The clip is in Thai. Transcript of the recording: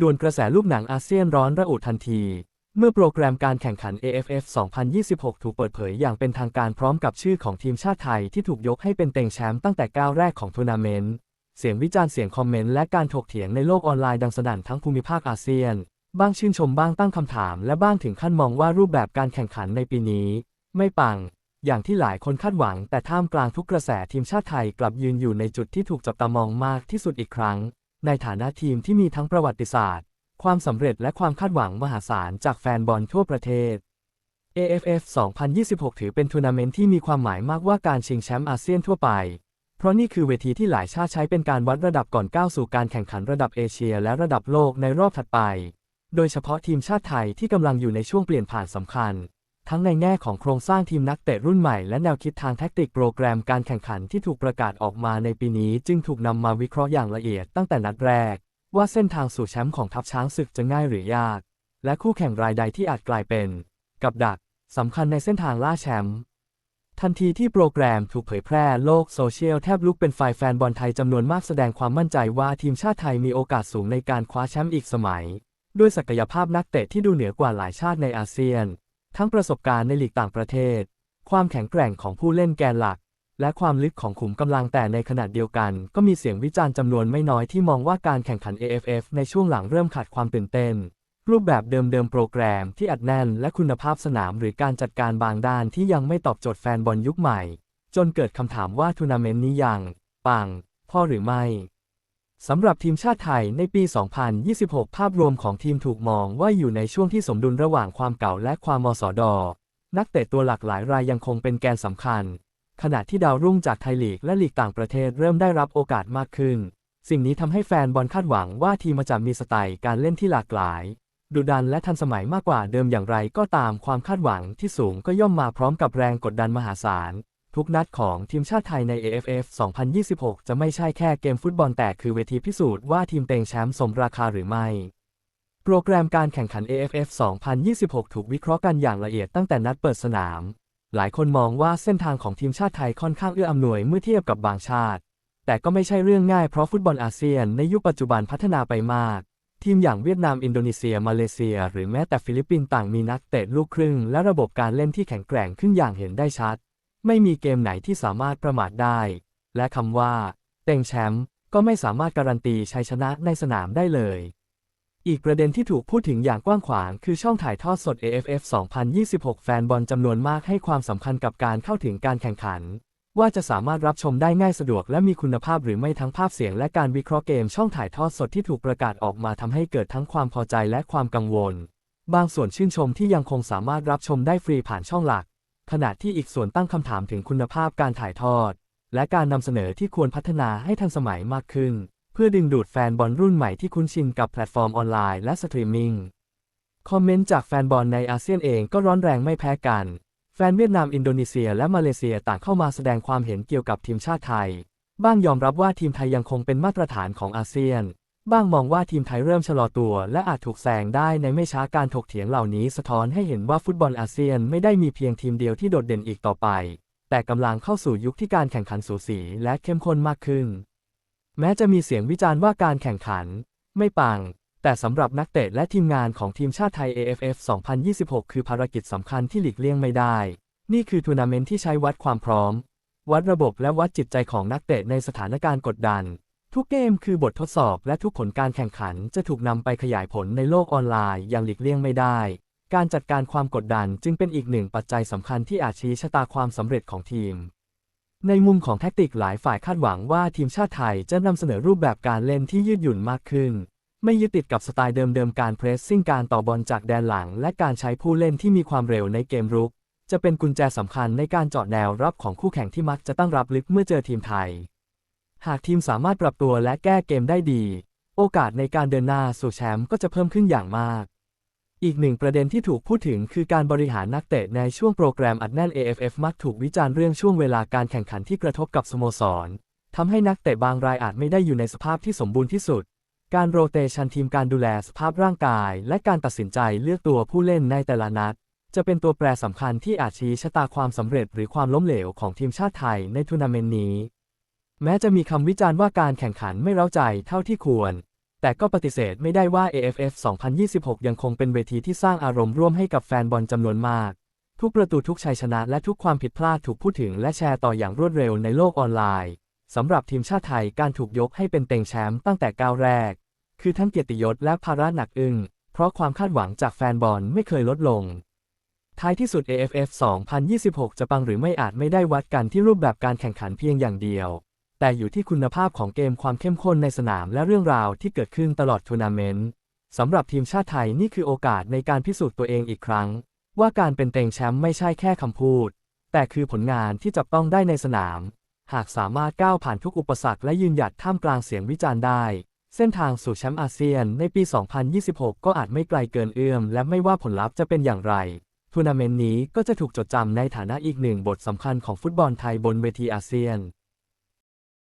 ด่วนกระแสลูกหนังอาเซียนร้อนระอุทันที เมื่อโปรแกรมการแข่งขัน AFF 2026 ถูกเปิดเผยอย่างเป็นทางการพร้อมกับชื่อของทีมชาติไทยที่ถูกยกให้เป็นเต็งแชมป์ตั้งแต่ก้าวแรกของทัวร์นาเมนต์ เสียงวิจารณ์เสียงคอมเมนต์และการถกเถียงในโลกออนไลน์ดังสนั่นทั้งภูมิภาคอาเซียน บ้างชื่นชมบ้างตั้งคำถาม และบ้างถึงขั้นมองว่ารูปแบบการแข่งขันในปีนี้ ไม่ปัง อย่างที่หลายคนคาดหวัง แต่ท่ามกลางทุกกระแสทีมชาติไทยกลับยืนอยู่ในจุดที่ถูกจับตามองมากที่สุดอีกครั้ง ในฐานะทีมที่มีทั้งประวัติศาสตร์ ความสำเร็จและความคาดหวังมหาศาลจากแฟนบอลทั่วประเทศ AFF 2026 ถือเป็นทัวร์นาเมนต์ที่มีความหมายมากว่าการชิงแชมป์อาเซียนทั่วไป เพราะนี่คือเวทีที่หลายชาติใช้เป็นการวัดระดับก่อนก้าวสู่การแข่งขันระดับเอเชียและระดับโลกในรอบถัดไป โดยเฉพาะทีมชาติไทยที่กำลังอยู่ในช่วงเปลี่ยนผ่านสำคัญ ทั้งในแง่ของโครงสร้างทีมนักเตะรุ่นใหม่และแนวคิดทางแทคติกโปรแกรมการแข่งขันที่ถูกประกาศออกมาในปีนี้จึงถูกนำมาวิเคราะห์อย่างละเอียดตั้งแต่นัดแรก ว่าเส้นทางสู่แชมป์ของทัพช้างศึกจะง่ายหรือยาก และคู่แข่งรายใดที่อาจกลายเป็น กับดักสำคัญในเส้นทางล่าแชมป์ทันทีที่โปรแกรมถูกเผยแพร่โลกโซเชียลแทบลุกเป็นไฟแฟนบอลไทยจำนวนมากแสดงความมั่นใจว่าทีมชาติไทยมีโอกาสสูงในการคว้าแชมป์อีกสมัย ด้วยศักยภาพนักเตะที่ดูเหนือกว่าหลายชาติในอาเซียน ทั้งประสบการณ์ในลีกต่างประเทศ ความแข็งแกร่งของผู้เล่นแกนหลัก และความลึกของขุมกำลังแต่ในขณะเดียวกัน ก็มีเสียงวิจารณ์จำนวนไม่น้อยที่มองว่าการแข่งขัน AFF ในช่วงหลังเริ่มขาดความตื่นเต้น รูปแบบเดิมๆโปรแกรมที่อัดแน่น และคุณภาพสนามหรือการจัดการบางด้านที่ยังไม่ตอบโจทย์แฟนบอลยุคใหม่ จนเกิดคำถามว่าทัวร์นาเมนต์นี้ยังปังพอหรือไม่ สำหรับทีมชาติไทยในปี 2026 ภาพรวมของทีมถูกมองว่าอยู่ในช่วงที่สมดุลระหว่างความเก่าและความมสด นักเตะตัวหลักหลายรายยังคงเป็นแกนสำคัญ ขณะที่ดาวรุ่งจากไทยลีกและลีกต่างประเทศเริ่มได้รับโอกาสมากขึ้น สิ่งนี้ทำให้แฟนบอลคาดหวังว่าทีมจะมีสไตล์การเล่นที่หลากหลาย ดุดันและทันสมัยมากกว่าเดิมอย่างไรก็ตามความคาดหวังที่สูงก็ย่อมมาพร้อมกับแรงกดดันมหาศาล ทุกนัดของทีมชาติไทยใน AFF 2026 จะไม่ใช่แค่เกมฟุตบอลแต่คือเวทีพิสูจน์ว่าทีมเต็งแชมป์สมราคาหรือไม่ โปรแกรมการแข่งขัน AFF 2026 ถูกวิเคราะห์กันอย่างละเอียดตั้งแต่นัดเปิดสนาม หลายคนมองว่าเส้นทางของทีมชาติไทยค่อนข้างเอื้ออำนวยเมื่อเทียบกับบางชาติ แต่ก็ไม่ใช่เรื่องง่ายเพราะฟุตบอลอาเซียนในยุคปัจจุบันพัฒนาไปมาก ทีมอย่างเวียดนามอินโดนีเซีย มาเลเซีย หรือแม้แต่ฟิลิปปินส์ต่างมีนักเตะลูกครึ่ง และระบบการเล่นที่แข็งแกร่งขึ้นอย่างเห็นได้ชัด ไม่มีเกมไหนที่สามารถประมาทได้ และคำว่า เต็งแชมป์ก็ไม่สามารถการันตีชัยชนะในสนามได้เลย อีกประเด็นที่ถูกพูดถึงอย่างกว้างขวางคือช่องถ่ายทอดสด AFF 2026 แฟนบอลจำนวนมากให้ความสำคัญกับการเข้าถึงการแข่งขัน ว่าจะสามารถรับชมได้ง่ายสะดวกและมีคุณภาพหรือไม่ทั้งภาพเสียงและการวิเคราะห์เกมช่องถ่ายทอดสดที่ถูกประกาศออกมาทำให้เกิดทั้งความพอใจและความกังวล บางส่วนชื่นชมที่ยังคงสามารถรับชมได้ฟรีผ่านช่องหลัก ขณะที่อีกส่วนตั้งคำถามถึงคุณภาพการถ่ายทอด และการนำเสนอที่ควรพัฒนาให้ทันสมัยมากขึ้น เพื่อดึงดูดแฟนบอลรุ่นใหม่ที่คุ้นชินกับแพลตฟอร์มออนไลน์และสตรีมมิ่งคอมเมนต์จากแฟนบอลในอาเซียนเองก็ร้อนแรงไม่แพ้กัน แฟนเวียดนามอินโดนีเซียและมาเลเซียต่างเข้ามาแสดงความเห็นเกี่ยวกับทีมชาติไทย บ้างยอมรับว่าทีมไทยยังคงเป็นมาตรฐานของอาเซียน บ้างมองว่าทีมไทยเริ่มชะลอตัว และอาจถูกแซงได้ในไม่ช้าการถกเถียงเหล่านี้สะท้อนให้เห็นว่าฟุตบอลอาเซียนไม่ได้มีเพียงทีมเดียวที่โดดเด่นอีกต่อไป แต่กำลังเข้าสู่ยุคที่การแข่งขันสูสีและเข้มข้นมากขึ้น แม้จะมีเสียงวิจารณ์ว่าการแข่งขัน ไม่ปัง แต่สำหรับนักเตะและทีมงานของทีมชาติไทย AFF 2026 คือภารกิจสำคัญที่หลีกเลี่ยงไม่ได้ นี่คือทัวร์นาเมนต์ที่ใช้วัดความพร้อม วัดระบบและวัดจิตใจของนักเตะในสถานการณ์กดดัน ทุกเกมคือบททดสอบและทุกผลการแข่งขันจะถูกนำไปขยายผลในโลกออนไลน์อย่างหลีกเลี่ยงไม่ได้ การจัดการความกดดันจึงเป็นอีกหนึ่งปัจจัยสำคัญที่อาจชี้ชะตาความสำเร็จของทีม ในมุมของแทคติกหลายฝ่ายคาดหวังว่าทีมชาติไทยจะนำเสนอรูปแบบการเล่นที่ยืดหยุ่นมากขึ้น ไม่ยึดติดกับสไตล์เดิมๆการเพรสซิ่งการต่อบอลจากแดนหลัง และการใช้ผู้เล่นที่มีความเร็วในเกมรุก จะเป็นกุญแจสำคัญในการเจาะแนวรับของคู่แข่งที่มักจะตั้งรับลึกเมื่อเจอทีมไทย หากทีมสามารถปรับตัวและแก้เกมได้ดี โอกาสในการเดินหน้าสู่แชมป์ก็จะเพิ่มขึ้นอย่างมาก อีกหนึ่งประเด็นที่ถูกพูดถึงคือการบริหารนักเตะในช่วงโปรแกรมอัดแน่น AFF มักถูกวิจารณ์เรื่องช่วงเวลาการแข่งขันที่กระทบกับสโมสรทำให้นักเตะบางรายอาจไม่ได้อยู่ในสภาพที่สมบูรณ์ที่สุด การโรเตชันทีมการดูแลสภาพร่างกาย และการตัดสินใจเลือกตัวผู้เล่นในแต่ละนัด จะเป็นตัวแปรสำคัญที่อาจชี้ชะตาความสำเร็จหรือความล้มเหลวของทีมชาติไทยในทัวร์นาเมนต์นี้ แม้จะมีคำวิจารณ์ว่าการแข่งขันไม่เร้าใจเท่าที่ควร แต่ก็ปฏิเสธไม่ได้ว่า AFF 2026 ยังคงเป็นเวทีที่สร้างอารมณ์ร่วมให้กับแฟนบอลจำนวนมาก ทุกประตูทุกชัยชนะและทุกความผิดพลาดถูกพูดถึงและแชร์ต่ออย่างรวดเร็วในโลกออนไลน์สำหรับทีมชาติไทยการถูกยกให้เป็นเต็งแชมป์ตั้งแต่ก้าวแรก คือทั้งเกียรติยศและภาระหนักอึ้งเพราะความคาดหวังจากแฟนบอลไม่เคยลดลง ท้ายที่สุด AFF 2026 จะปังหรือไม่อาจไม่ได้วัดกันที่รูปแบบการแข่งขันเพียงอย่างเดียว แต่อยู่ที่คุณภาพของเกมความเข้มข้นในสนามและเรื่องราวที่เกิดขึ้นตลอดทัวร์นาเมนต์สำหรับทีมชาติไทยนี่คือโอกาสในการพิสูจน์ตัวเองอีกครั้ง ว่าการเป็นเต็งแชมป์ไม่ใช่แค่คำพูด แต่คือผลงานที่จับต้องได้ในสนาม หากสามารถก้าวผ่านทุกอุปสรรคและยืนหยัดท่ามกลางเสียงวิจารณ์ได้ เส้นทางสู่แชมป์อาเซียนในปี 2026 ก็อาจไม่ไกลเกินเอื้อม และไม่ว่าผลลัพธ์จะเป็นอย่างไรทัวร์นาเมนต์นี้ก็จะถูกจดจำในฐานะอีกหนึ่งบทสำคัญของฟุตบอลไทยบนเวทีอาเซียน